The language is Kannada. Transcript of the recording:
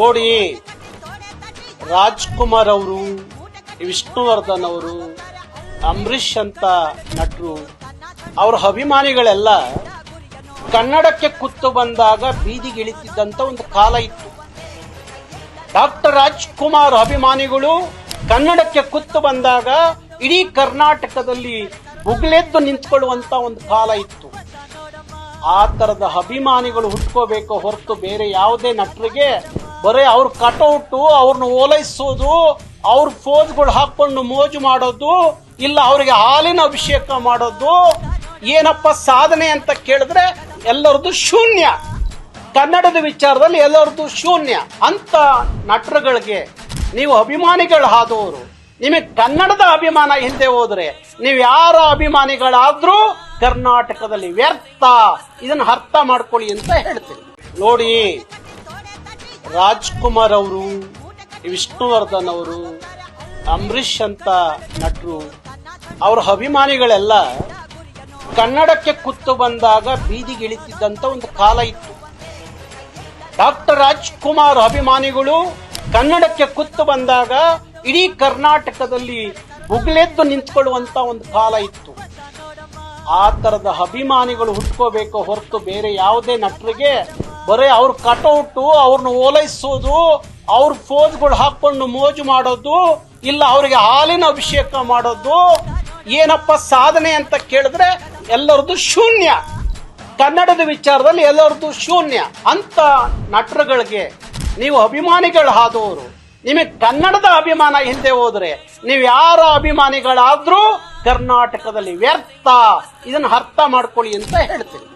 ನೋಡಿ, ರಾಜ್ಕುಮಾರ್ ಅವರು, ವಿಷ್ಣುವರ್ಧನ್ ಅವರು, ಅಂಬರೀಷ್ ಅಂತ ನಟರು, ಅವ್ರ ಅಭಿಮಾನಿಗಳೆಲ್ಲ ಕನ್ನಡಕ್ಕೆ ಕುತ್ತು ಬಂದಾಗ ಬೀದಿಗಿಳಿತಿದ್ದಂತ ಒಂದು ಕಾಲ ಇತ್ತು. ಡಾಕ್ಟರ್ ರಾಜ್ಕುಮಾರ್ ಅಭಿಮಾನಿಗಳು ಕನ್ನಡಕ್ಕೆ ಕುತ್ತು ಬಂದಾಗ ಇಡೀ ಕರ್ನಾಟಕದಲ್ಲಿ ಬುಗ್ಲೆದ್ದು ನಿಂತ್ಕೊಳ್ಳುವಂತ ಒಂದು ಕಾಲ ಇತ್ತು. ಆ ತರದ ಅಭಿಮಾನಿಗಳು ಹುಟ್ಕೋಬೇಕು ಹೊರತು ಬೇರೆ ಯಾವುದೇ ನಟರಿಗೆ ಬರೀ ಅವ್ರ ಕಟೌಟು ಅವ್ರನ್ನ ಓಲೈಸೋದು, ಅವ್ರ ಫೋಜ್ಗಳು ಹಾಕೊಂಡು ಮೋಜು ಮಾಡೋದು, ಇಲ್ಲ ಅವ್ರಿಗೆ ಹಾಲಿನ ಅಭಿಷೇಕ ಮಾಡೋದು. ಏನಪ್ಪ ಸಾಧನೆ ಅಂತ ಕೇಳಿದ್ರೆ ಎಲ್ಲರದು ಶೂನ್ಯ. ಕನ್ನಡದ ವಿಚಾರದಲ್ಲಿ ಎಲ್ಲರದು ಶೂನ್ಯ. ಅಂತ ನಟರುಗಳಿಗೆ ನೀವು ಅಭಿಮಾನಿಗಳು ಆದವರು ನಿಮಗೆ ಕನ್ನಡದ ಅಭಿಮಾನ ಹಿಂದೆ ಹೋದ್ರೆ ನೀವು ಯಾರ ಅಭಿಮಾನಿಗಳಾದ್ರೂ ಕರ್ನಾಟಕದಲ್ಲಿ ವ್ಯರ್ಥ. ಇದನ್ನ ಅರ್ಥ ಮಾಡ್ಕೊಳ್ಳಿ ಅಂತ ಹೇಳ್ತೀನಿ. ನೋಡಿ ರಾಜ್ಕುಮಾರ್ ಅವರು, ವಿಷ್ಣುವರ್ಧನ್ ಅವರು, ಅಂಬರೀಷ್ ಅಂತ ನಟರು, ಅವ್ರ ಅಭಿಮಾನಿಗಳೆಲ್ಲ ಕನ್ನಡಕ್ಕೆ ಕುತ್ತು ಬಂದಾಗ ಬೀದಿಗಿಳಿತಿದ್ದಂತ ಒಂದು ಕಾಲ ಇತ್ತು. ಡಾಕ್ಟರ್ ರಾಜ್ಕುಮಾರ್ ಅಭಿಮಾನಿಗಳು ಕನ್ನಡಕ್ಕೆ ಕುತ್ತು ಬಂದಾಗ ಇಡೀ ಕರ್ನಾಟಕದಲ್ಲಿ ಉಗುಳೆದ್ದು ನಿಂತ್ಕೊಳ್ಳುವಂತ ಒಂದು ಕಾಲ ಇತ್ತು. ಆ ತರದ ಅಭಿಮಾನಿಗಳು ಹುಟ್ಕೋಬೇಕು ಹೊರತು ಬೇರೆ ಯಾವುದೇ ನಟರಿಗೆ ಬರೀ ಅವ್ರ ಕಟೌಟು ಅವ್ರನ್ನ ಓಲೈಸೋದು, ಅವ್ರ ಫೋಜ್ಗಳು ಹಾಕೊಂಡು ಮೋಜು ಮಾಡೋದು, ಇಲ್ಲ ಅವರಿಗೆ ಹಾಲಿನ ಅಭಿಷೇಕ ಮಾಡೋದು. ಏನಪ್ಪ ಸಾಧನೆ ಅಂತ ಕೇಳಿದ್ರೆ ಎಲ್ಲರದ್ದು ಶೂನ್ಯ. ಕನ್ನಡದ ವಿಚಾರದಲ್ಲಿ ಎಲ್ಲರದ್ದು ಶೂನ್ಯ. ಅಂತ ನಟರುಗಳಿಗೆ, ನೀವು ಅಭಿಮಾನಿಗಳು ಆದವರು, ನಿಮಗೆ ಕನ್ನಡದ ಅಭಿಮಾನ ಹಿಂದೆ ಹೋದ್ರೆ, ನೀವು ಯಾರ ಅಭಿಮಾನಿಗಳಾದ್ರೂ ಕರ್ನಾಟಕದಲ್ಲಿ ವ್ಯರ್ಥ. ಇದನ್ನು ಅರ್ಥ ಮಾಡ್ಕೊಳ್ಳಿ ಅಂತ ಹೇಳ್ತೀನಿ.